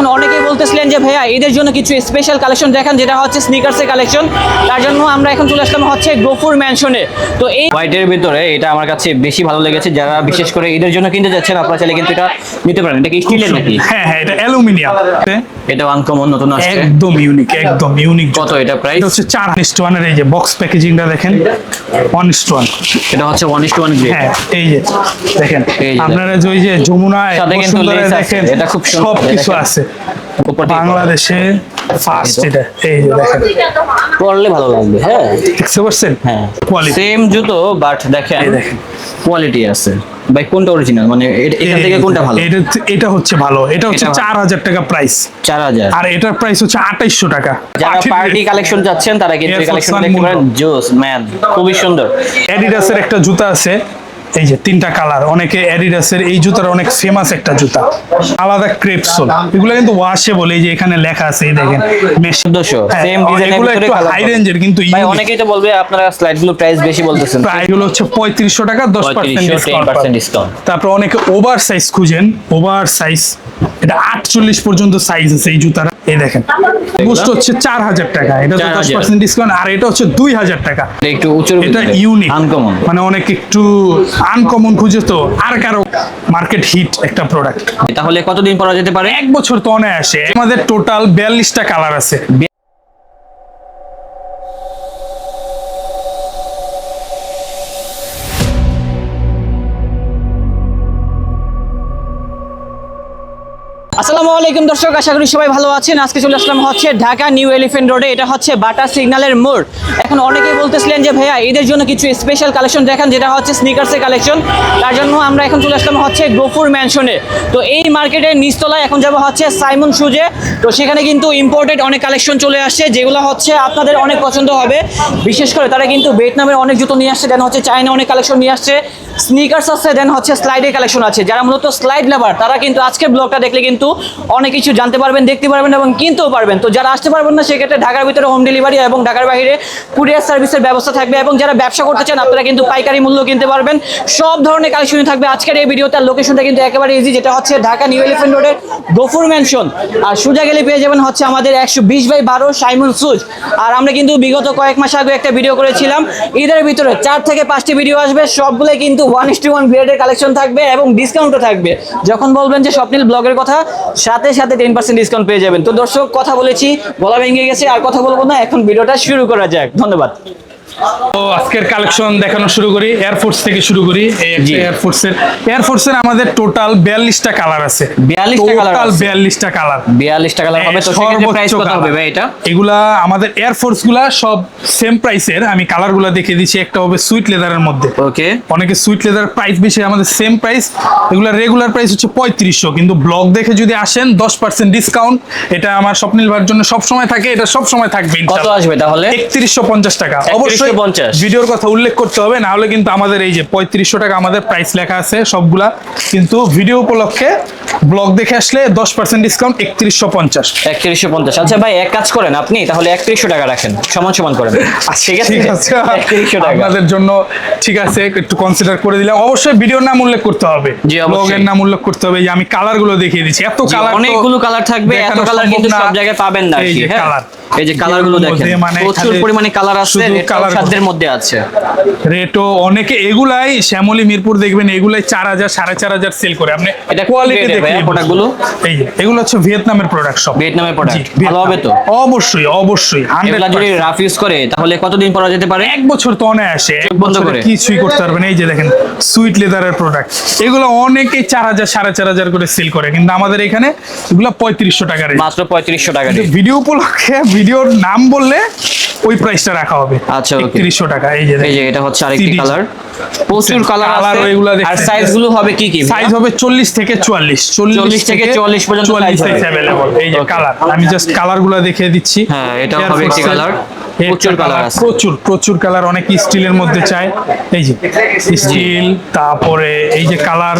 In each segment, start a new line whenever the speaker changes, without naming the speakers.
এখন অনেকেই বলতেছিলেন যে ভাইয়া এদের জন্য কিছু স্পেশাল কালেকশন দেখান যেটা হচ্ছে স্নিকার্সের কালেকশন তার জন্য আমরা এখন চলে আসলাম হচ্ছে গোফুর ম্যানশনে তো এই
হোয়াইটের ভিতরে এটা আমার কাছে বেশি ভালো লেগেছে। যারা বিশেষ করে ঈদের জন্য কিনতে যাচ্ছেন আপনারা চাইলে কিন্তু এটা নিতে পারেন। এটা কি স্টিলের নাকি?
হ্যাঁ হ্যাঁ এটা অ্যালুমিনিয়াম।
এটা আনকমন নতুন আসছে।
একদম ইউনিক একদম ইউনিক
কত এটা প্রাইস
এটা হচ্ছে চার স্টোয়ানের এই যে বক্স প্যাকেজিংটা দেখেন। ওয়ান স্টোয়ান
এটা হচ্ছে one is to one grade
হ্যাঁ এই যে দেখেন। আপনারা যে ওই যে যমুনায়
সাথে কিন্তু
দেখেন
এটা খুব সুন্দর,
সব কিছু আছে। বাংলাদেশে ফার্স্ট এটা এই যে দেখেন।
পরলে ভালো লাগবে হ্যাঁ।
দেখতে পাচ্ছেন
হ্যাঁ।
কোয়ালিটি
সেম জুতো বাট দেখেন
এই দেখেন।
কোয়ালিটি আছে। ভাই কোনটা অরিজিনাল মানে এ- এখান থেকে কোনটা ভালো?
এটা এটা হচ্ছে ভালো। এটা হচ্ছে
এটা ভালো।
চার হাজার টাকা প্রাইস
চার হাজার।
আর এটার প্রাইস হচ্ছে আঠাইশশো টাকা।
যারা পার্টি কালেকশন চাচ্ছেন তারা কিন্তু এই কালেকশন দেখতে পারেন। জোস ম্যান খুবই সুন্দর।
অ্যাডিডাসের একটা জুতা আছে। এই যে তিনটা কালার অনেকে অ্যাডিডাসের এই জুতার অনেক ফেমাস একটা জুতা। আলাদা ক্রেপসোল এগুলো কিন্তু ওয়াশেবল এই যে এখানে লেখা আছে এই দেখেন। মেশ
চোদ্দশো।
হ্যাঁ,
সেম ডিজাইনের
এগুলো
ভিতরে
একটু
কালার
হাই রেঞ্জের কিন্তু
ভাই অনেকেই তো বলবে আপনারা স্লাইডগুলো প্রাইস বেশি বলতেছেন।
প্রাইসগুলো হচ্ছে পঁয়ত্রিশশো টাকা দশ পার্সেন্ট
3500,
ডিসকাউন্ট
10% discount।
তারপর অনেকে ওভার সাইজ খুঁজেন ওভার সাইজ এটা আটচল্লিশ পর্যন্ত সাইজ আছে এই জুতার। এই দেখেন বুস্ট হচ্ছে চার হাজার টাকা এটা তো দশ
4000
পার্সেন্ট ডিসকাউন্ট আর এটা হচ্ছে দুই হাজার টাকা।
এটা একটু উঁচুর
এটা ইউনিক
আনকমন
মানে অনেক একটু আনকমন খুঁজে তো আর কারও মার্কেট হিট একটা প্রোডাক্ট
তাহলে কতদিন পরা যেতে পারে?
এক বছর তো অনায়াসে। আমাদের টোটাল বিয়াল্লিশটা কালার আছে।
আসসালামু আলাইকুম দর্শক, আশা করি সবাই ভালো আছেন। আজকে চলে আসলাম হচ্ছে ঢাকা নিউ এলিফেন্ট রোডে। এটা হচ্ছে বাটা সিগন্যালের মোড়। এখন অনেকেই বলতেছিলেন যে, ভাইয়া, এদের জন্য কিছু স্পেশাল কালেকশন দেখান, যেটা হচ্ছে স্নিকার্সের কালেকশন তার জন্য আমরা এখন চলে আসলাম হচ্ছে গোফুর ম্যানশনে তো এই মার্কেটের নিচতলায় এখন যাব হচ্ছে সাইমন সুজে তো সেখানে কিন্তু ইম্পোর্টেড অনেক কালেকশন চলে আসছে, যেগুলো হচ্ছে আপনাদের অনেক পছন্দ হবে। বিশেষ করে তারা কিন্তু ভিয়েতনামের অনেক জুতো নিয়ে আসছে দেন হচ্ছে চায়না অনেক কালেকশন নিয়ে আসছে। স্নিকার্স আছে দেন হচ্ছে স্লাইডের কালেকশন আছে। যারা মূলত স্লাইড লাভার তারা কিন্তু আজকের ব্লগটা দেখলে কিন্তু অনেক কিছু জানতে পারবেন, দেখতে পারবেন এবং কিনতেও পারবেন। তো যারা আসতে পারবেন না, সেক্ষেত্রে ঢাকার ভিতরে হোম ডেলিভারি এবং ঢাকার বাইরে কুরিয়ার সার্ভিসের ব্যবস্থা থাকবে এবং যারা ব্যবসা করতে চান, আপনারা কিন্তু পাইকারি মূল্য কিনতে পারবেন। সব ধরনের কালেকশনই থাকবে আজকের এই ভিডিওটার লোকেশনটা কিন্তু একেবারে ইজি যেটা হচ্ছে ঢাকা নিউ এলিফেন্ট রোডের গফুর ম্যানশন আর সোজা গেলে পেয়ে যাবেন হচ্ছে আমাদের একশো বিশ বাই বারো সাইমন সুজ আর আমরা কিন্তু বিগত কয়েক মাস আগে একটা ভিডিও করেছিলাম। ঈদের ভিতরে চার থেকে পাঁচটি ভিডিও আসবে, সবগুলোই কিন্তু ওয়ান ইস টু ওয়ান গ্রেডের কালেকশন থাকবে এবং ডিসকাউন্টও থাকবে। যখন বলবেন যে স্বপ্নিল ব্লগের কথা, সাথে সাথে টেন পার্সেন্ট ডিসকাউন্ট পেয়ে যাবেন। তো দর্শক, কথা বলেছি বলা ভেঙে গেছে, আর কথা বলব না। এখন ভিডিওটা শুরু করা যাক। ধন্যবাদ।
তো আজকের কালেকশন দেখানো শুরু করি এয়ারফোর্স থেকে শুরু করি আমাদের টোটাল বিয়াল্লিশটা কালার আছে।
42 টা colour
টোটাল বিয়াল্লিশটা কালার
বিয়াল্লিশ টাকা হবে তো প্রাইস কত হবে ভাই এটা?
এগুলা আমাদের এয়ারফোর্সগুলা সব সেম প্রাইসের আমি কালারগুলা দেখিয়ে দিচ্ছি একটা হবে সুইট লেদারের মধ্যে।
ওকে
অনেকে সুইট লেদার প্রাইস বেশি আমাদের সেম প্রাইস এগুলা রেগুলার প্রাইস হচ্ছে পঁয়ত্রিশশো কিন্তু ব্লগ দেখে যদি আসেন দশ পার্সেন্ট ডিসকাউন্ট এটা আমার স্বপ্নিল ভাইয়ের জন্য সব সময় থাকে এটা সব সময় থাকবে
কত আসবে তাহলে?
একত্রিশশো পঞ্চাশ টাকা। অবশ্যই
3150
ভিডিওর কথা উল্লেখ করতে হবে না হলে কিন্তু আমাদের এই যে পঁয়ত্রিশশো টাকা আমাদের প্রাইস লেখা আছে সবগুলা। কিন্তু ভিডিও উপলক্ষে ব্লগ দেখে আসলে দশ পার্সেন্ট ডিসকাউন্ট একত্রিশশো পঞ্চাশ।
একত্রিশশো পঞ্চাশ। আচ্ছা ভাই এক কাজ করেন আপনি তাহলে একত্রিশশো টাকা রাখেন। সমান সমান করেন। ঠিক আছে?
ঠিক আছে।
টাকা।
আপনাদের জন্য ঠিক আছে একটু কনসিডার করে দিলাম। অবশ্যই ভিডিওর নাম উল্লেখ করতে হবে। ব্লগের নাম উল্লেখ করতে হবে। যে আমি কালারগুলো দেখিয়ে দিচ্ছি। এত কালার
অনেকগুলো কালার থাকবে এত কালার কিন্তু সব জায়গায় পাবেন না
এই যে
হ্যাঁ?
কালার
এই যে কালারগুলো দেখেন
মানে
প্রচুর পরিমাণে কালার আছে
colour
সাধ্যের মধ্যে আছে।
রেটও অনেকে এগুলাই শ্যামলী মিরপুর দেখবেন এগুলাই চার হাজার সাড়ে চার হাজার সেল করে। আপনি
এটা
কোয়ালিটি
grade এর ভাইয়া
দেখে
product গুলো?
এই এগুলো হচ্ছে ভিয়েতনামের প্রোডাক্ট সব
ভিয়েতনামের প্রোডাক্ট ভালো হবে তো?
অবশ্যই অবশ্যই
এগুলা যদি
100%
রাফ ইউজ করে তাহলে কতদিন পরা যেতে পারে?
এক বছর তো অনায়াসে এক
বন্ধ করে।
কিছুই করতে পারবেন। এই যে দেখেন সুইট লেদারের প্রোডাক্ট এগুলো অনেকেই চার হাজার সাড়ে চার হাজার করে সেল করে কিন্তু আমাদের এখানে এগুলো পঁয়ত্রিশশো টাকা রেট
মাত্র পঁয়ত্রিশশো টাকা দিয়ে
ভিডিও উপলক্ষে ভিডিওর নাম বললে ওই প্রাইসটা রাখা হবে।
আচ্ছা, okay.
একত্রিশশো টাকা এই যে
এই যে এটা হচ্ছে আরেকটি কালার প্রচুর কালার আছে।
ওইগুলা
আর সাইজগুলো হবে কি কি
সাইজ হবে চল্লিশ থেকে চুয়াল্লিশ।
40 থেকে 44 পর্যন্ত
সাইজ। অ্যাভেলেবল এই যে কালার আমি জাস্ট কালারগুলো দেখিয়ে দিচ্ছি।
হ্যাঁ,
Air
হবে একটি।
একটা
প্রচুর আছে।
প্রচুর প্রচুর কালার অনেক স্টিলের মধ্যে চায় এই যে স্টিল তারপরে এই যে কালার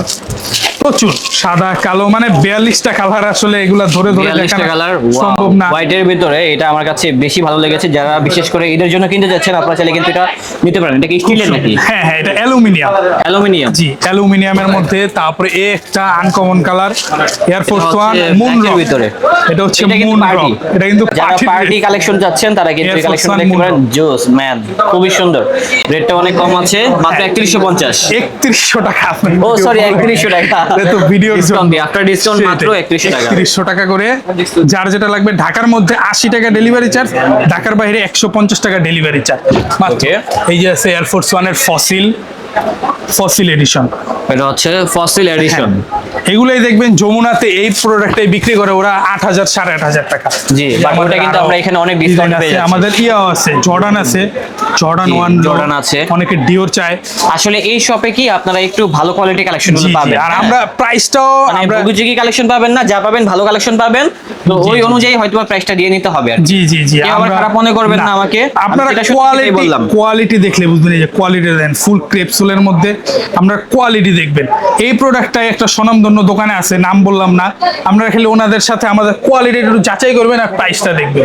প্রচুর সাদা কালো মানে বিয়াল্লিশটা কালার আসলে এগুলা ধরে ধরে
কালার
সম্ভব না।
হোয়াইটের ভিতরে এটা আমার কাছে বেশি ভালো লেগেছে। যারা বিশেষ করে ঈদের জন্য কিনতে যাচ্ছেন আপনারা চাইলে কিন্তু এটা নিতে পারেন। এটা কি স্টিলের নাকি?
হ্যাঁ হ্যাঁ এটা অ্যালুমিনিয়াম।
অ্যালুমিনিয়াম।
জি অ্যালুমিনিয়ামের মধ্যে তারপরে এ একটা uncommon colour air force one moon
এর ভিতরে।
এটা হচ্ছে মুন। রক এটা কিন্তু
যারা পার্টি কালেকশন যাচ্ছেন তারা কিন্তু এই কালেকশন দেখতে পারেন। জোস ম্যান খুবই সুন্দর। রেটটা অনেক কম আছে মাত্র একত্রিশশো পঞ্চাশ।
একত্রিশশো টাকা।
ও সরি একত্রিশশো টাকা।
তো ভিডিও
ডিসকাউন্ট আফটার ডিসকাউন্ট মাত্র টাকা।
করে যার যেটা লাগবে ঢাকার মধ্যে আশি টাকা ডেলিভারি চার্জ ঢাকার বাইরে একশো পঞ্চাশ টাকা ডেলিভারি চার্জ. এই যে আছে এয়ারফোর্স ওয়ানের ফসিল ফসিল এডিশন
এটা হচ্ছে ফসিল এডিশন
এগুলোই দেখবেন যমুনাতে এই বিক্রি করে ওরা আট হাজার সাড়ে আট হাজার টাকা।
জি, ওটা কিন্তু আমরা এখানে অনেক
design
পেয়ে যাচ্ছি।
আমাদের ইয়াও আছে জর্ডান আছে। জর্ডান ওয়ান
Jordan আছে।
অনেকে ডিওর চায়।
আসলে এই শপে কি আপনারা একটু ভালো কোয়ালিটি কালেকশন পাবেন।
আর
হ্যাঁ?
আমরা প্রাইসটাও
মানে
আমরা
ভুগুচুকি কালেকশন পাবেন না যা পাবেন ভালো কালেকশন পাবেন। তো ওই অনুযায়ী হয়তো প্রাইসটা দিয়ে নিতে হবে আর
জি জি জি
আবার খারাপ মনে করবেন না আমাকে,
আপনারা কোয়ালিটি
বললাম।
কোয়ালিটি দেখলে বুঝবেন এই যে কোয়ালিটি দেন ফুল ক্রেপসুলের মধ্যে আমরা কোয়ালিটি দেখবেন। এই প্রোডাক্টটা একটা স্বনামধন্য দোকানে আছে নাম বললাম না। আমরা খেলে ওনাদের সাথে আমাদের কোয়ালিটি একটু যাচাই করবেন আর প্রাইসটা দেখবেন।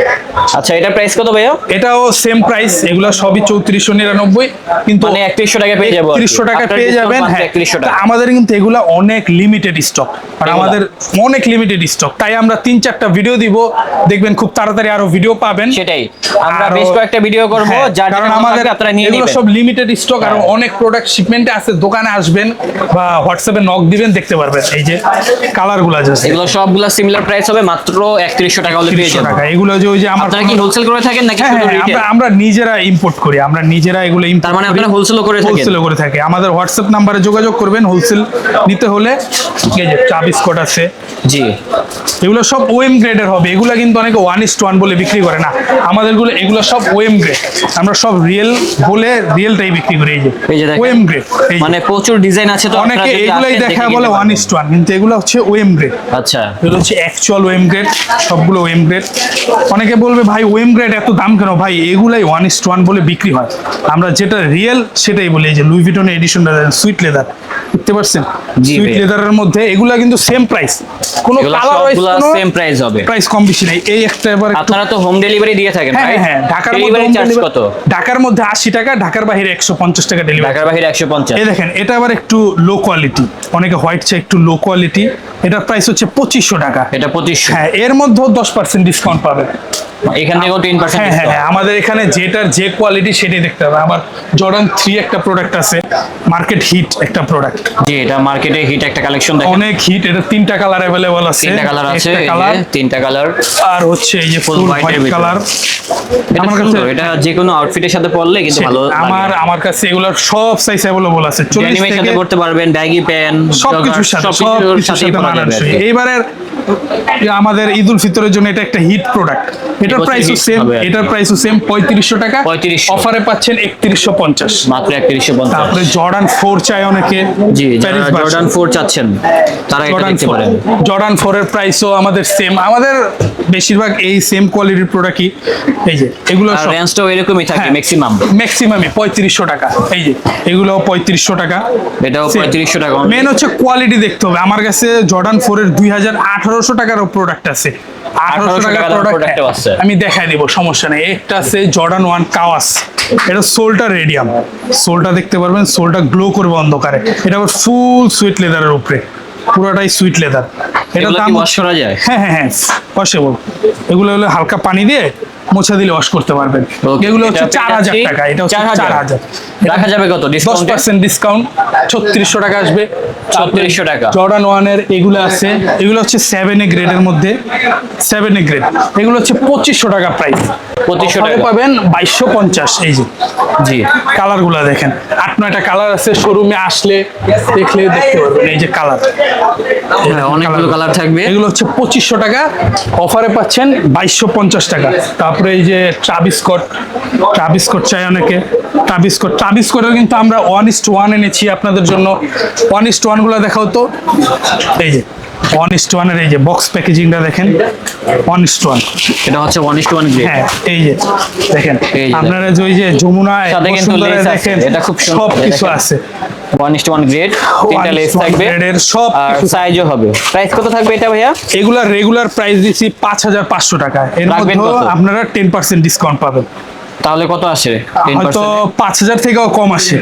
আচ্ছা এটা প্রাইস কত ভাইয়া?
এটাও সেম প্রাইস এগুলো সবই চৌত্রিশশো নিরানব্বই কিন্তু
মানে একত্রিশশো টাকা পেয়ে যাব
একত্রিশশো টাকা পেয়ে যাবেন হ্যাঁ। আমাদের কিন্তু এগুলা অনেক লিমিটেড স্টক আর আমাদের অনেক লিমিটেড স্টক তাই আমরা তিন চারটা ভিডিও দিব দেখবেন খুব তাড়াতাড়ি আরও ভিডিও পাবেন।
সেটাই। আমরা বেশ কয়েকটা ভিডিও করব
হ্যাঁ,
যার
কারণ আমাদের
আপনারা নিয়ে
এগুলো
নেবেন।
সব লিমিটেড স্টক আর
হ্যাঁ।
অনেক প্রোডাক্ট শিপমেন্টে আছে দোকানে আসবেন বা হোয়াটসঅ্যাপে নক দিবেন দেখতে পারবেন। এই যে কালারগুলো আছে।
এগুলো সবগুলো সিমিলার প্রাইস হবে মাত্র একত্রিশশো টাকা হলে পেয়ে
30
যাবেন।
টাকা। এগুলো যে ওই যে আমার
আপনারা কি হোলসেল করে থাকেন নাকি
হ্যাঁ,
শুধু
হ্যাঁ,
রিটেল
আমরা আমরা নিজেরা ইম্পোর্ট করি আমরা নিজেরা এগুলো import
তার মানে আপনারা ও করে থাকেন?
ও করে থাকি। আমাদের হোয়াটসঅ্যাপ নাম্বারে যোগাযোগ করবেন হোলসেল নিতে হলে। এই যে চা বিস্কুট আছে।
জি।
এগুলো সব ওএম গ্রেডের হবে। এগুলো কিন্তু অনেকে ওয়ান ইস ওয়ান বলে বিক্রি করে না। আমাদেরগুলো এগুলো সব ওএম গ্রেড আমরা সব রিয়েল বলে রিয়েলটাই বিক্রি করি। এই যে
এই যে দেখেন।
ওএম গ্রেড
মানে প্রচুর ডিজাইন আছে তো
অনেকে এগুলাই দেখা বলে ওয়ান। ইস ওয়ান কিন্তু এগুলো হচ্ছে ওএম গ্রেড
আচ্ছা।
এগুলো হচ্ছে অ্যাকচুয়াল ওএম গ্রেড সবগুলো ওএম গ্রেড অনেকে বলবে ভাই ওএম গ্রেড এত দাম কেন? ভাই এগুলাই ওয়ান ইস ওয়ান বলে বিক্রি হয়। আমরা যেটা রিয়েল সেটাই বলি। এই যে লুই ভিটনের এডিশনটা সুইট লেদার দেখতে পাচ্ছেন
জি
সুইট। লেদারের মধ্যে এগুলা কিন্তু সেম প্রাইস কোনো কালার ওয়াইজ কোনো
সেম প্রাইস হবে।
প্রাইস কম বেশি নাই। এই একটা এবার
আপনারা তো হোম ডেলিভারি দিয়ে থাকেন
হ্যাঁ হ্যাঁ ঢাকার মধ্যে
কত?
ঢাকার মধ্যে আশি টাকা ঢাকার বাইরে একশো পঞ্চাশ টাকা ডেলিভারি
ঢাকার বাইরে একশো পঞ্চাশ।
এই দেখেন এটা আবার একটু লো কোয়ালিটি অনেকে হোয়াইট চাই একটু লো কোয়ালিটি এটার প্রাইস হচ্ছে পঁচিশশো টাকা।
এটা 2500
হ্যাঁ এর মধ্যেও দশ পার্সেন্ট ডিসকাউন্ট পাবেন।
এখান থেকেও টেন পার্সেন্ট
হ্যাঁ হ্যাঁ হ্যাঁ আমাদের এখানে যেটার যে কোয়ালিটি সেটাই দেখতে হবে। আমার জর্ডান থ্রি একটা প্রোডাক্ট আছে মার্কেট হিট একটা প্রোডাক্ট
জি এটা মার্কেটে হিট একটা কালেকশন দেখেন।
অনেক হিট এটা তিনটা কালার অ্যাভেলেবল আছে
তিনটা কালার আছে তিনটা কালার
আর হচ্ছে এই যে ফুল হোয়াইট কালার
এটা
আমার কাছে
এটা যে কোনো আউটফিটের সাথে পরলে কিন্তু ভালো
আমার আমার কাছে এগুলোর সব সাইজ অ্যাভেলেবল আছে। চল্লিশ
ড্যানিমের
থেকে
সাথে পড়তে পারবেন ব্যাগি প্যান
সবকিছুর সাথে
সবকিছুর
সাথে মানানসই।
কি।
এইবারের আমাদের ঈদ উল ফিতরের জন্য এটা একটা হিট প্রোডাক্ট এটার প্রাইসও সেম এটার প্রাইসও সেম পঁয়ত্রিশশো টাকা।
3500
অফারে পাচ্ছেন একত্রিশশো পঞ্চাশ।
মাত্র একত্রিশশো পঞ্চাশ।
তারপরে জর্ডান চাই অনেকে।
জি। জর্ডান চাচ্ছেন তারা এটা
ফোর
পারেন।
জর্ডান ফোরের প্রাইসও আমাদের সেম আমাদের বেশিরভাগ এই সেম কোয়ালিটির প্রোডাক্টই এই যে এগুলো
রেঞ্জটাও এরকমই থাকে। ম্যাক্সিমাম
ম্যাক্সিমামই পঁয়ত্রিশশো টাকা। এই যে এগুলো টাকা।
এটাও পঁয়ত্রিশশো টাকা
মেন হচ্ছে কোয়ালিটি দেখতে হবে। আমার কাছে জর্ডান ফোর এর দুই হাজার আঠারোশো টাকারও প্রোডাক্ট আছে। আঠারোশো
1800
টাকার
টাকার
প্রোডাক্ট
আছে।
আমি দেখাই দিব সমস্যা নেই। একটা আছে জর্ডান ওয়ান কাওয়াস এটা সোলটা রেডিয়াম সোলটা দেখতে পারবেন সোলটা গ্লো করবে অন্ধকারে। এটা আবার ফুল সুইট লেদারের উপরে। পুরোটাই সুইট লেদার এটা দাম
ওয়াশ করা যায়?
হ্যাঁ হ্যাঁ হ্যাঁ ওয়াশেবল এগুলো হলো হালকা পানি দিয়ে মোছা দিলে ওয়াশ করতে পারবেন। এগুলো হচ্ছে চার হাজার টাকা এটা হচ্ছে চার হাজার।
রাখা যাবে কত?
দশ পার্সেন্ট ডিসকাউন্ট ছত্রিশশো টাকা আসবে।
3600 টাকা।
জর্ডান ওয়ানের এগুলো আছে। এগুলো হচ্ছে সেভেন এ গ্রেডের মধ্যে। সেভেন এ গ্রেড এগুলো হচ্ছে পঁচিশশো টাকা প্রাইস
2500 টাকা।
পাবেন বাইশশো পঞ্চাশ এই যে।
জি।
কালারগুলা দেখেন। আট নয়টা কালার আছে শোরুমে আসলে দেখলে দেখতে পারবেন। এই যে কালার
হ্যাঁ, অনেকগুলো কালার থাকবে।
এগুলো হচ্ছে পঁচিশশো টাকা। অফারে পাচ্ছেন বাইশশো পঞ্চাশ টাকা। তারপরে এই যে ট্রাবিস্কট ট্রাবিস্কট চাই অনেকে। ট্রাবিস্কট ট্রাবিস্কটের কিন্তু আমরা ওয়ান ইস্ট ওয়ান এনেছি আপনাদের জন্য। ওয়ান ইস্ট ওয়ানগুলো দেখাও তো। এই যে। ওয়ান ইস্ট ওয়ানের এই যে বক্স প্যাকেজিংটা দেখেন। ওয়ান ইস্ট ওয়ান
এটা হচ্ছে ওয়ান ইস টু ওয়ান
হ্যাঁ এই যে দেখেন। আপনারা যে ওই যে যমুনায় দেখেন
এটা খুব
সব কিছু আছে।
One is to one grade তিনটা লেস থাকবে।
এর সব
সাইজও হবে। প্রাইস কত থাকবে এটা ভাইয়া?
এগুলা রেগুলার প্রাইস দিচ্ছি পাঁচ হাজার পাঁচশো টাকা। এর মধ্যে আপনারা টেন পার্সেন্ট ডিসকাউন্ট পাবেন।
তাহলে কত আসে?
হয়তো পাঁচ হাজার থেকেও কম আসে।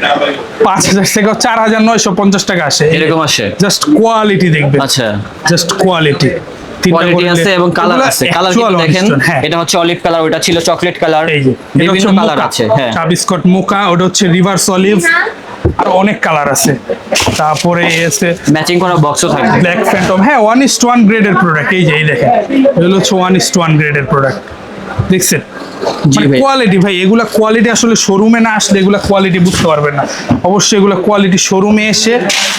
পাঁচ হাজার থেকেও চার হাজার নয়শো পঞ্চাশ টাকা আসে।
এরকম আসে?
জাস্ট কোয়ালিটি দেখবে
আচ্ছা।
জাস্ট কোয়ালিটি
কোয়ালিটি আছে এবং কালার আছে। কালার কিন্তু দেখেন
হ্যাঁ।
এটা হচ্ছে অলিভ কালার ওটা ছিল চকলেট কালার বিভিন্ন কালার আছে হ্যাঁ।
চা বিস্কুট মোকা ওটা হচ্ছে রিভার্স অলিভ আর অনেক কালার আছে। তারপরে আছে
ম্যাচিং করা বক্সও
ব্ল্যাক ফ্যান্টম হ্যাঁ ওয়ান ওয়ান গ্রেডের প্রোডাক্ট এই যে এই দেখেন। এগুলো হচ্ছে ওয়ান ইস্ট ওয়ান গ্রেডের প্রোডাক্ট দেখছেন। কোয়ালিটি ভাই। এগুলা কোয়ালিটি আসলে শোরুমে না আসলে এগুলা কোয়ালিটি বুঝতে পারবেন না। অবশ্যই এগুলা কোয়ালিটি শোরুমে এসে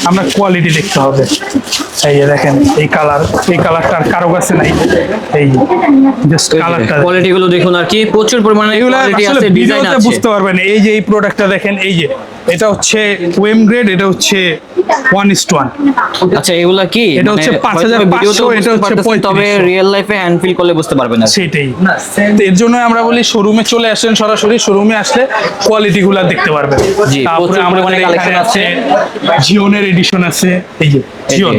আমরা কোয়ালিটি দেখতে হবে। এই যে দেখেন এই কালার এই কালারটা আর কারও কাছে নাই। এই জাস্ট কালারটা
কোয়ালিটি গুলো দেখুন আর কি প্রচুর পরিমাণে
এগুলো আসলে
ডিজাইন আছে।
বুঝতে পারবেন এই যে এই প্রোডাক্টটা দেখেন এই যে এটা হচ্ছে ওয়েম গ্রেড এটা হচ্ছে ওয়ান ইস্ট ওয়ান
আচ্ছা এগুলা কি?
এটা হচ্ছে
মানে
5500,
হয়তো ভিডিওতেও
এটা হচ্ছে
তবে রিয়েল লাইফে হ্যান্ড ফিল করলে বুঝতে পারবেন না
সেটাই তো এর জন্য আমরা বলি শোরুমে চলে আসেন সরাসরি শোরুমে আসলে কোয়ালিটি গুলা দেখতে পারবেন।
জি,
তারপরে আমাদের
কালেকশন
আছে। জিওনের এডিশন আছে এই যে জিওন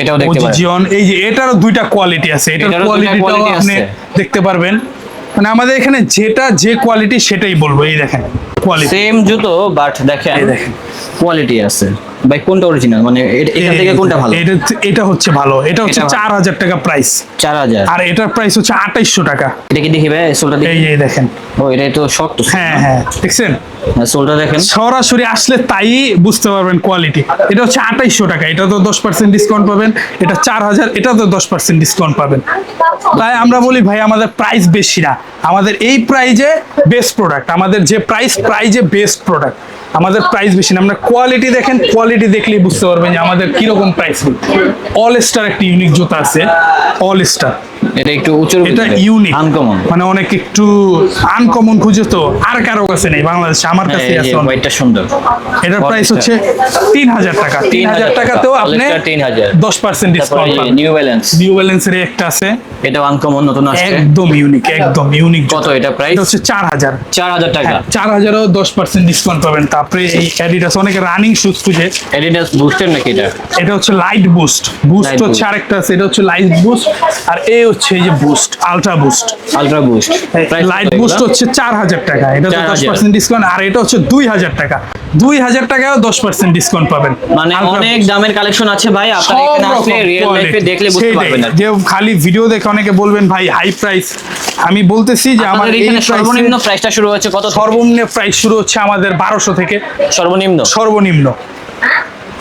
এটাও দেখতে পারেন।
জিওন এই যে এটারও দুইটা কোয়ালিটি আছে এটার কোয়ালিটিটাও আপনি দেখতে পারবেন। মানে আমাদের এখানে যেটা যে কোয়ালিটি সেটাই বলব এই দেখেন কোয়ালিটি
সেম জুতো বাট দেখেন
এই দেখেন।
কোয়ালিটি আছে। ভাই কোনটা অরিজিনাল মানে এটা থেকে কোনটা ভালো?
এটা এটা হচ্ছে ভালো। এটা হচ্ছে
এটা ভালো।
চার হাজার টাকা প্রাইস
চার হাজার।
আর এটার প্রাইস হচ্ছে 2800 টাকা।
এটা কি দেখি ভাই? সোলটা দেখি।
এই দেখেন।
ও এটাই তো শক্ত।
হ্যাঁ হ্যাঁ। দেখছেন?
সোলটা দেখেন।
সরাসরি আসলে তাই বুঝতে পারবেন কোয়ালিটি এটা হচ্ছে আঠাইশশো টাকা, এটা তো দশ পার্সেন্ট ডিসকাউন্ট পাবেন, এটা চার হাজার, এটা তো দশ পার্সেন্ট ডিসকাউন্ট পাবেন। তাই আমরা বলি, ভাই, আমাদের প্রাইস বেশি না। আমাদের এই প্রাইজে বেস্ট প্রোডাক্ট আমাদের যে প্রাইস প্রাইজে বেস্ট প্রোডাক্ট আমাদের প্রাইস বেশি না। আমরা কোয়ালিটি দেখেন কোয়ালিটি দেখলেই বুঝতে পারবেন যে আমাদের কীরকম প্রাইস অল স্টার একটা ইউনিক জুতা আছে অল স্টার
এটা একটু উঁচুর
এটা ইউনিক
আনকমন
মানে অনেক একটু আনকমন খুঁজে তো আর কারও কাছে নেই বাংলাদেশে আমার কাছে আছে।
হোয়াইটটা সুন্দর।
এটার প্রাইস হচ্ছে তিন হাজার টাকা। তিন হাজার
3000
টাকাতেও আপনি
Polyester 3000
দশ পার্সেন্ট
তারপরে
ডিসকাউন্ট পাবেন।
নিউ ব্যালেন্স
নিউ ব্যালেন্সের একটা আছে।
এটা আনকমন নতুন আসছে।
একদম ইউনিক একদম ইউনিক
কত এটা প্রাইস
এটা হচ্ছে চার হাজার
চার হাজার টাকা।
হ্যাঁ চার হাজারও দশ পার্সেন্ট ডিসকাউন্ট পাবেন। তারপরে এই অ্যাডিডাস অনেকে রানিং শুজ খুঁজে।
এডিডাস বুস্টার নাকি এটা?
এটা হচ্ছে লাইট বুস্ট বুস্ট হচ্ছে। আরেকটা আছে এটা হচ্ছে লাইট বুস্ট আর এই হচ্ছে এই যে boost ultra boost
ultra boost
light boost হচ্ছে চার হাজার টাকা এটা তো দশ পার্সেন্ট ডিসকাউন্ট আর এটা হচ্ছে দুই হাজার টাকা। দুই হাজার টাকায়ও দশ পার্সেন্ট ডিসকাউন্ট পাবেন।
মানে অনেক দামের কালেকশন আছে ভাই আপনারা এখানে আসলে রিয়েল লাইফে দেখলে বুঝতে পারবেন
যে খালি ভিডিও দেখে অনেকে বলবেন ভাই হাই প্রাইস আমি বলতেছি যে
আমাদের এখানে সর্বনিম্ন প্রাইসটা শুরু হচ্ছে কত
সর্বনিম্ন প্রাইস শুরু হচ্ছে আমাদের বারোশো থেকে।
সর্বনিম্ন?
সর্বনিম্ন।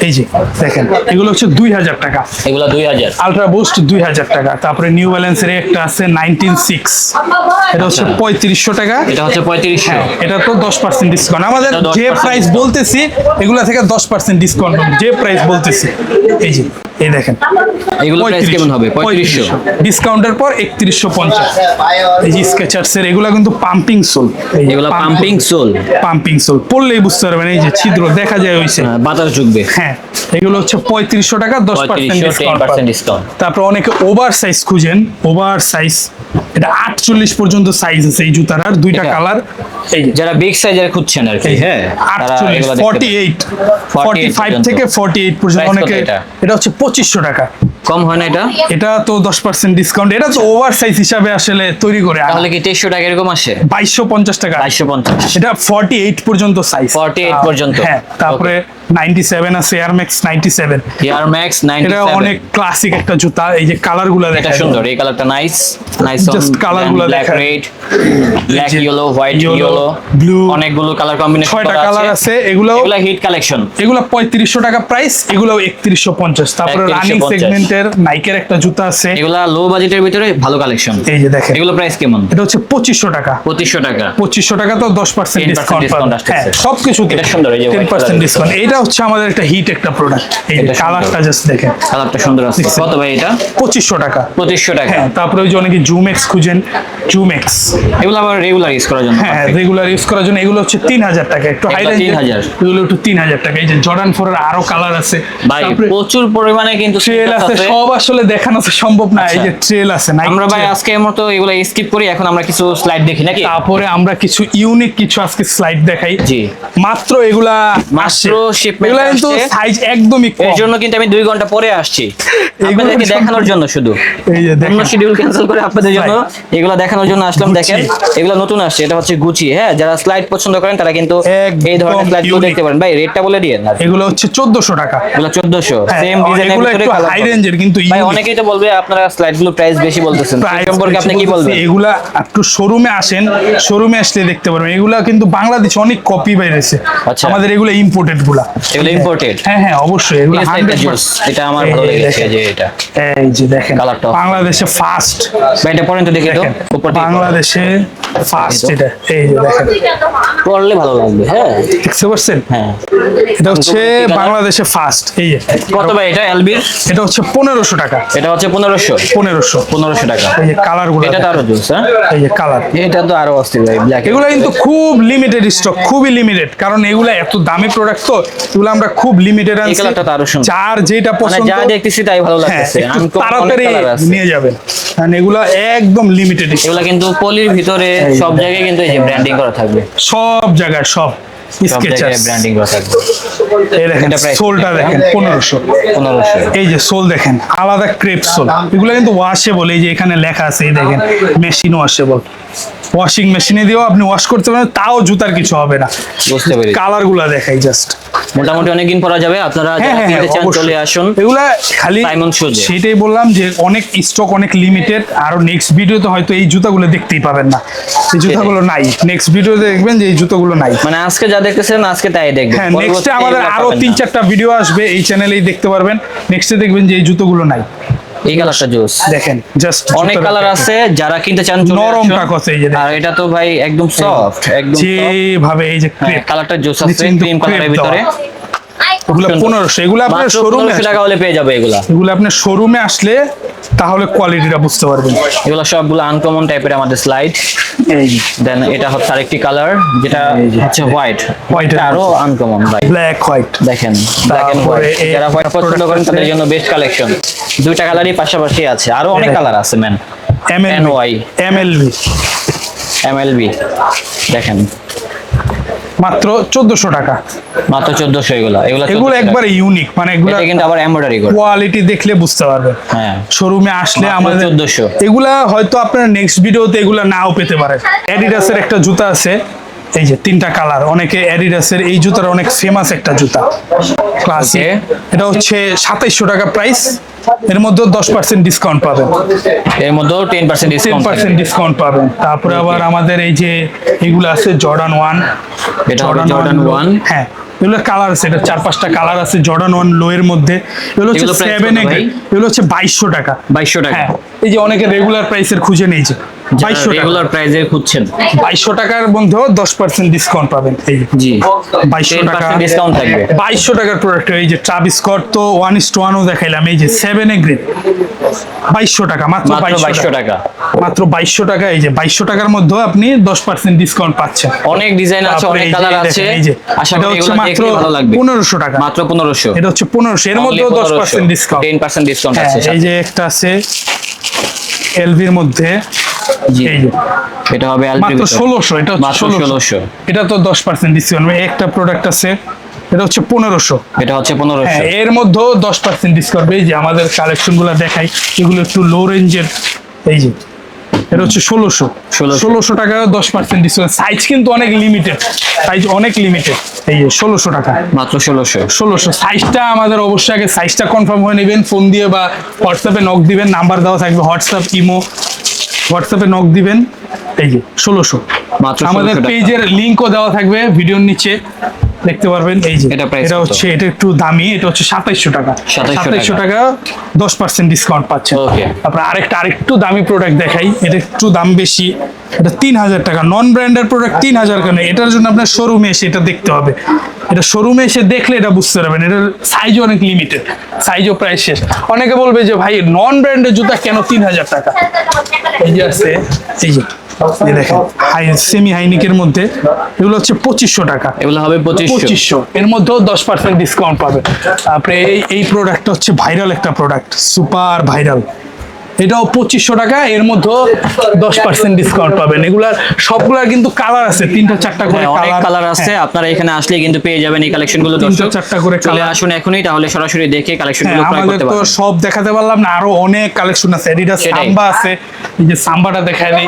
এই যে দেখেন এগুলো হচ্ছে দুই হাজার টাকা।
এগুলা দুই হাজার।
আলট্রা বুস্ট দুই হাজার টাকা তারপরে নিউ ব্যালেন্সের একটা আছে নাইনটিন সিক্স এটা হচ্ছে
আচ্ছা।
পঁয়ত্রিশশো টাকা।
এটা হচ্ছে পঁয়ত্রিশশো।
হ্যাঁ এটা তো দশ পার্সেন্ট ডিসকাউন্ট আমাদের যে প্রাইস বলতেছি এগুলা থেকে দশ পার্সেন্ট ডিসকাউন্ট যে প্রাইস বলতেছি এই যে এই দেখেন।
এগুলো প্রাইস কেমন হবে? পঁয়ত্রিশশো।
ডিসকাউন্টের পর একত্রিশশো পঞ্চাশ। এই যে স্কেচার্সের এগুলা কিন্তু পাম্পিং সোল
এগুলো পাম্পিং সোল
পাম্পিং সোল পড়লেই বুঝতে পারবেন এই যে ছিদ্র দেখা যায় হইছে।
বাতাস ঢুকবে।
হ্যাঁ এগুলো হচ্ছে পঁয়ত্রিশশো টাকা দশ পার্সেন্ট ডিসকাউন্ট তারপর অনেকে ওভার সাইজ খুঁজেন ওভার সাইজ এটা আটচল্লিশ পর্যন্ত সাইজ আছে এই জুতার আর দুইটা কালার এই
যারা বিগ সাইজের খুঁজছেন আর কি হ্যাঁ
আটচল্লিশ ফর্টি এইট ফর্টি ফাইভ থেকে ফর্টি এইট পর্যন্ত অনেকে
এটা?
হচ্ছে পঁচিশশো টাকা।
কম হয় না এটা?
এটা তো দশ পার্সেন্ট ডিসকাউন্ট এটা তো ওভার সাইজ হিসাবে আসলে তৈরি করে
তাহলে কি তেইশশো টাকা এরকম আসে?
বাইশশো পঞ্চাশ টাকা।
বাইশশো পঞ্চাশ।
এটা ফর্টি এইট পর্যন্ত সাইজ
48 পর্যন্ত।
হ্যাঁ তারপরে নাইনটি সেভেন আছে air max ninety seven.
Air max ninety
এটা অনেক ক্লাসিক একটা জুতা এই যে কালারগুলা
এটা সুন্দর এই কালারটা নাইস নাইস
Just colour গুলো
black red black yellow white yellow
blue,
অনেকগুলো কালার কম্বিনেশন
ছয়টা কালার আছে। এগুলো
এগুলো হিট কালেকশন
এগুলো পঁয়ত্রিশশো টাকা প্রাইস এগুলো একত্রিশশো পঞ্চাশ। তারপরে রানিং সেগমেন্টের নাইকের একটা জুতা আছে।
এগুলা লো বাজেটের ভিতরে ভালো কালেকশন
এই যে দেখেন।
এগুলো প্রাইস কেমন?
এটা হচ্ছে পঁচিশশো টাকা।
পঁচিশশো টাকা।
পঁচিশশো টাকা তো দশ পার্সেন্ট
10%
ডিসকাউন্ট পাবেন
আসতেছে।
সব কিছু
এটা সুন্দর, এই যে
ten
white
percent
colour
discount এটা হচ্ছে আমাদের একটা হিট একটা প্রোডাক্ট এই। কালারটা জাস্ট দেখেন।
কালারটা সুন্দর আছে। কত ভাই এটা?
পঁচিশশো টাকা।
পঁচিশশো টাকা।
হ্যাঁ তারপরে ওই যে অনেকে জুম এক্স খুঁজেন। জুমেক্স
এগুলো আবার রেগুলার ইউজ করার জন্য
হ্যাঁ রেগুলার ইউজ করার জন্য এগুলো হচ্ছে তিন হাজার টাকা। একটু হাই রেঞ্জ
3000
এগুলো একটু তিন হাজার টাকা। এই যে জর্ডান ফোরের আরও কালার আছে।
ভাই
তারপরে
প্রচুর পরিমাণে কিন্তু
ট্রেল আছে। সব আসলে দেখানো সম্ভব না। এই
আচ্ছা।
যে ট্রেল আছে Nike
আমরা ভাই। আজকের মতো এগুলো স্কিপ করি এখন আমরা কিছু স্লাইড দেখি নাকি?
তারপরে আমরা কিছু ইউনিক কিছু আজকে স্লাইড দেখাই।
জি।
মাত্র এগুলা আসছে।
shipment
এগুলা কিন্তু সাইজ একদমই
এর জন্য কিন্তু আমি দুই ঘণ্টা পরে আসছি। আপনাদেরকে দেখানোর জন্য শুধু।
এই যে
অন্য
দেখেন।
শিডিউল ক্যান্সেল করে আপনাদের জন্য এগুলা এগুলো দেখানোর জন্য আসলাম দেখেন। এগুলো নতুন আসছে এটা হচ্ছে গুচি হ্যাঁ যারা স্লাইড পছন্দ করেন তারা কিন্তু এই ধরনের
স্লাইডগুলো
দেখতে পারেন। ভাই রেটটা বলে দিয়েন
এগুলো হচ্ছে চোদ্দশো টাকা।
এগুলো 1400
হ্যাঁ,
সেম ডিজাইনের
এগুলো
ভিতরে
একটু range এর কিন্তু
ভাই অনেকেই তো বলবে আপনারা স্লাইডগুলো প্রাইস বেশি বলতেছেন। সম্পর্কে আপনি কি বলবেন?
এগুলা একটু শোরুমে আসেন শোরুমে আসলে দেখতে পারবেন। এগুলা কিন্তু বাংলাদেশে অনেক কপি বাইরেছে
আচ্ছা।
আমাদের এগুলো ইম্পোর্টেডগুলা।
এগুলো imported?
হ্যাঁ হ্যাঁ অবশ্যই এগুলো 100%
এটা আমার ভালো লেগেছে যে এটা।
এই যে দেখেন
Colourটা।
বাংলাদেশে ফার্স্ট
ভাই এটা পরেন তো দেখি তো।
বাংলাদেশে ফার্স্ট এটা এই যে দেখেন।
পড়লে ভালো লাগবে হ্যাঁ।
দেখতে পাচ্ছেন?
হ্যাঁ।
এটা হচ্ছে বাংলাদেশে ফার্স্ট এই যে।
কত ভাই এটা এলবির
এটা হচ্ছে পনেরোশো টাকা।
এটা হচ্ছে পনেরোশো?
পনেরোশো।
পনেরোশো টাকা।
এই যে কালারগুলো
এটা আরও জুস হ্যাঁ?
এই যে কালার
এটা তো আরও অস্থির ভাই ব্ল্যাক
এগুলো কিন্তু খুব লিমিটেড স্টক খুবই লিমিটেড কারণ এগুলো এত দামি প্রোডাক্ট তো এগুলো আমরা খুব লিমিটেড আনছি।
কালারটা তো আরও সুন্দর।
যার যেটা
মানে
পছন্দ
যা দেখতেছি তাই ভালো
হ্যাঁ
অনেক
তাড়াতাড়ি নিয়ে যাবেন। কারণ এগুলো একদম লিমিটেড
এগুলা কিন্তু পলির ভিতরে সব জায়গায় কিন্তু এই যে ব্র্যান্ডিং করা থাকবে।
সব জায়গায় সব।
ব্র্যান্ডিং
এই দেখেন সোলটা দেখেন পনেরোশো।
পনেরোশো।
এই যে সোল দেখেন আলাদা ক্রেপ সোল। এগুলো কিন্তু ওয়াশেবল এই যে এখানে লেখা আছে এই দেখেন মেশিন ওয়াশেবল ওয়াশিং মেশিনে দিয়েও আপনি ওয়াশ করতে পারেন তাও জুতার কিছু হবে না।
বুঝতে পেরেছি।
কালারগুলা দেখাই জাস্ট
মোটামুটি অনেকদিন পরা যাবে আপনারা
হ্যাঁ
যারা
হ্যাঁ
কিনতে চান চলে আসুন।
এগুলা খালি সেটাই বললাম যে অনেক স্টক অনেক লিমিটেড আর নেক্সট ভিডিওতে হয়তো এই জুতাগুলো দেখতেই পাবেন না। এই জুতাগুলো নাই। নেক্সট ভিডিওতে দেখবেন যে এই জুতোগুলো নাই।
মানে আজকে যা দেখতেছেন আজকে তাই দেখবেন।
হ্যাঁ নেক্সটে আমাদের
আরও
তিন চারটা ভিডিও আসবে এই চ্যানেলেই দেখতে পারবেন। নেক্সটে দেখবেন যে এই জুতোগুলো নাই।
এই কালারটা জোস
দেখেন জাস্ট
অনেক কালার আছে যারা কিনতে চান
নরম। কাগজ এই যে
আর এটা তো ভাই একদম সফট একদম যে
যেভাবে এই যে
হ্যাঁ, কালারটা জোস আছে ক্রিম কালারের ভিতরে।
দেওয়া। পনেরোশো এগুলো আপনার শোরুমে
টাকা হলে পেয়ে যাবে এগুলা।
এগুলো আপনার শোরুমে আসলে তাহলে কোয়ালিটিটা বুঝতে পারবেন।
এগুলো সবগুলো আনকমন টাইপের আমাদের স্লাইড দেন এটা হচ্ছে আরেকটি কালার যেটা হচ্ছে হোয়াইট
White
আরও আনকমন ভাই।
ব্ল্যাক হোয়াইট
দেখেন ব্ল্যাক এন্ড হোয়াইট যারা হোয়াইট পছন্দ করেন তাদের জন্য বেস্ট কালেকশন দুইটা কালারই পাশাপাশি আছে। আরও অনেক কালার আছে ম্যান
এমএলবি এমএলবি
এমএলবি দেখেন
মাত্র চোদ্দশো টাকা।
মাত্র চোদ্দশো এগুলা। এগুলা
এগুলো
1400
একবারে ইউনিক মানে এগুলো
এটা কিন্তু আবার এমব্রয়ডারি করে।
কোয়ালিটি দেখলে বুঝতে পারবেন
হ্যাঁ।
শোরুমে আসলে আমাদের
1400
এগুলা হয়তো আপনারা নেক্সট ভিডিওতে এগুলা নাও পেতে পারেন। অ্যাডিডাসের একটা জুতা আছে এই যে তিনটা কালার অনেকে অ্যাডিডাসের এই জুতার অনেক ফেমাস একটা জুতা।
Okay.
এটা হচ্ছে সাতাইশশো টাকা প্রাইস এর মধ্যে দশ পার্সেন্ট ডিসকাউন্ট পাবেন।
এর মধ্যে ten percent
ten
discount
percent discount পাবেন। তারপরে আবার আমাদের এই যে এগুলো আছে জর্ডান ওয়ান
এটা হবে জর্ডান 1
হ্যাঁ এগুলো কালার আছে এটা চার পাঁচটা কালার আছে জর্ডান ওয়ান লো এর মধ্যে। এগুলো হচ্ছে সেভেন এগুলো হচ্ছে বাইশশো টাকা।
বাইশশো টাকা।
হ্যাঁ এই যে অনেকে রেগুলার প্রাইসের খুঁজে নিয়েছে বাইশশো
রেগুলার প্রাইজে খুঁজছেন।
বাইশশো টাকার মধ্যেও দশ পার্সেন্ট ডিসকাউন্ট পাবেন। এই
জি।
বাইশশো টাকা।
ডিসকাউন্ট থাকবে।
বাইশশো টাকার প্রোডাক্ট এই যে ট্রাভিস স্কট তো ওয়ান ইস টু ওয়ানও দেখাইলাম। এই যে সেভেন এ গ্রেড বাইশশো টাকা মাত্র বাইশশো টাকা। মাত্র বাইশশো টাকা এই যে বাইশশো টাকার মধ্যেও আপনি দশ পার্সেন্ট ডিসকাউন্ট পাচ্ছেন।
অনেক ডিজাইন আছে অনেক কালার আছে।
এই যে এটা হচ্ছে মাত্র পনেরোশো টাকা।
মাত্র পনেরোশো।
এটা হচ্ছে পনেরোশো। এর মধ্যেও দশ percent discount
ten percent discount
হ্যাঁ
আছে
এই যে একটা আছে এলভির মধ্যে।
এটা হবে
মাত্র
ভিতরে।
ষোলোশো এটা হচ্ছে
মাত্র
ষোলোশো।
ষোলোশো।
এটা তো দশ পার্সেন্ট ডিসকাউন্ট একটা প্রোডাক্ট আছে এটা হচ্ছে পনেরোশো।
এটা হচ্ছে পনেরোশো।
হ্যাঁ এর মধ্যেও দশ পার্সেন্ট ডিসকাউন্ট এই যে আমাদের কালেকশনগুলো দেখাই এগুলো একটু লো রেঞ্জের এই যে। এটা হচ্ছে ষোলোশো।
1600
ষোলোশো টাকা দশ পার্সেন্ট ডিসকাউন্ট সাইজ কিন্তু অনেক লিমিটেড সাইজ অনেক লিমিটেড এই যে ষোলোশো টাকা।
মাত্র ষোলোশো।
ষোলোশো। সাইজটা আমাদের অবশ্যই আগে সাইজটা কনফার্ম হয়ে নেবেন। ফোন দিয়ে বা হোয়াটসঅ্যাপে নক দিবেন। নাম্বার দেওয়া থাকবে হোয়াটসঅ্যাপ ইমো হোয়াটসঅ্যাপে নক দিবেন। এই যে ষোলোশো।
মাত্র
আমাদের
1600 টাকা।
পেজের লিঙ্কও দেওয়া থাকবে। ভিডিওর নিচে। দেখতে পারবেন এই যে
এটা প্রাইস
এটা হচ্ছে এটা একটু দামি এটা হচ্ছে সাতাইশশো টাকা।
2700
সাতাইশশো টাকা দশ পার্সেন্ট ডিসকাউন্ট পাচ্ছেন।
ওকে
তারপরে আরেকটা আরেকটু দামি প্রোডাক্ট দেখাই এটা একটু দাম বেশি এটা তিন হাজার টাকা। নন ব্র্যান্ডের প্রোডাক্ট তিন হাজার কেন? এটার জন্য আপনার শোরুমে এসে এটা দেখতে হবে। এটা শোরুমে এসে দেখলে এটা বুঝতে পারবেন। এটা সাইজও অনেক লিমিটেড সাইজও প্রায় শেষ। অনেকে বলবে যে ভাই নন ব্র্যান্ডের জুতা কেন তিন হাজার টাকা? এই যে আছে এই যে দেখেন হাই সেমি হাইনিকের মধ্যে এগুলো হচ্ছে পঁচিশশো টাকা।
এগুলো হবে পঁচিশশো।
এর মধ্যেও দশ পার্সেন্ট ডিসকাউন্ট পাবে। তারপরে এই এই প্রোডাক্টটা হচ্ছে ভাইরাল একটা প্রোডাক্ট সুপার ভাইরাল এটাও পঁচিশশো টাকা এর মধ্যেও দশ পার্সেন্ট ডিসকাউন্ট পাবেন। এগুলার সবগুলার কিন্তু কালার আছে তিনটা চারটা করে
হ্যাঁ, অনেক কালার আছে
হ্যাঁ,
আপনারা এখানে আসলে কিন্তু পেয়ে যাবেন এই কালেকশনগুলো
তিনটা চারটা করে
চলে আসুন এখনই তাহলে সরাসরি দেখে কালেকশন
হ্যাঁ,
ক্রয়
তো সব দেখাতে পারলাম না আরও অনেক কালেকশন আছে। এডিডাস সাম্বা আছে এই যে সাম্বাটা দেখায় নেই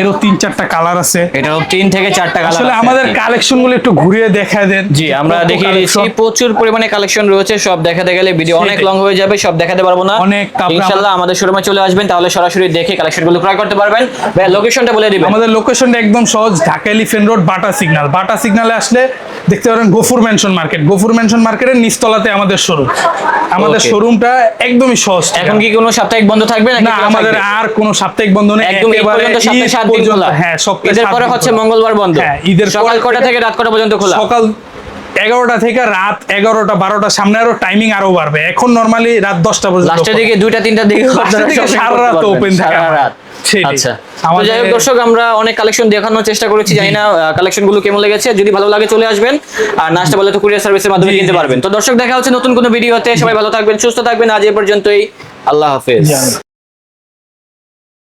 এরও তিন চারটা কালার আছে।
এটাও তিন থেকে চারটা কালার
আসলে আমাদের কালেকশনগুলো একটু ঘুরিয়ে দেখায় দেন
জি আমরা দেখিয়ে দিচ্ছি প্রচুর পরিমাণে কালেকশন রয়েছে সব দেখাতে গেলে ভিডিও অনেক লং হয়ে যাবে সব দেখাতে পারব না।
অনেক,
ইনশাআল্লাহ আমাদের শোরুমে চলে আসবেন তাহলে সরাসরি দেখে কালেকশনগুলো ক্রয় করতে পারবেন। ভাই লোকেশনটা বলে দিবেন।
আমাদের লোকেশনটা একদম সহজ Dhaka elephant road Bata signal Bata সিগন্যালে আসলে দেখতে পারেন Gafur mansion market Gafur mansion মার্কেটের নিচতলাতে আমাদের শোরুম আমাদের. শোরুমটা একদমই সহজ।
এখন কি কোনো সাপ্তাহিক বন্ধ থাকবে নাকি
না আমাদের আর কোনো সাপ্তাহিক বন্ধ নেই।
একদম পর্যন্ত সপ্তাহে
ঈদ
সাত দিন খোলা।
হ্যাঁ সপ্তাহে
পরে হচ্ছে মঙ্গলবার বন্ধ।
হ্যাঁ, ঈদের
সকাল কটা থেকে রাত কটা পর্যন্ত খোলা?
সকাল এগারোটা থেকে রাত এগারোটা বারোটা সামনে আরও টাইমিং আরও বাড়বে। এখন নর্মালি রাত দশটা পর্যন্ত
লাস্টের দিকে দুইটা তিনটা দিকে
সারা রাত open থাকে
রাত। আচ্ছা। তো যাই হোক দর্শক আমরা অনেক কালেকশন দেখানোর চেষ্টা করেছি জানি না কেমন লেগেছে। যদি ভালো লাগে চলে আসবেন। আর নাচটা বলে তো কুরিয়ার সার্ভিসের মাধ্যমে কিনতে পারবেন। তো দর্শক দেখা হচ্ছে নতুন কোনো ভিডিওতে সবাই ভালো থাকবেন সুস্থ থাকবেন। আজ এই পর্যন্তই। আল্লাহ হাফেজ।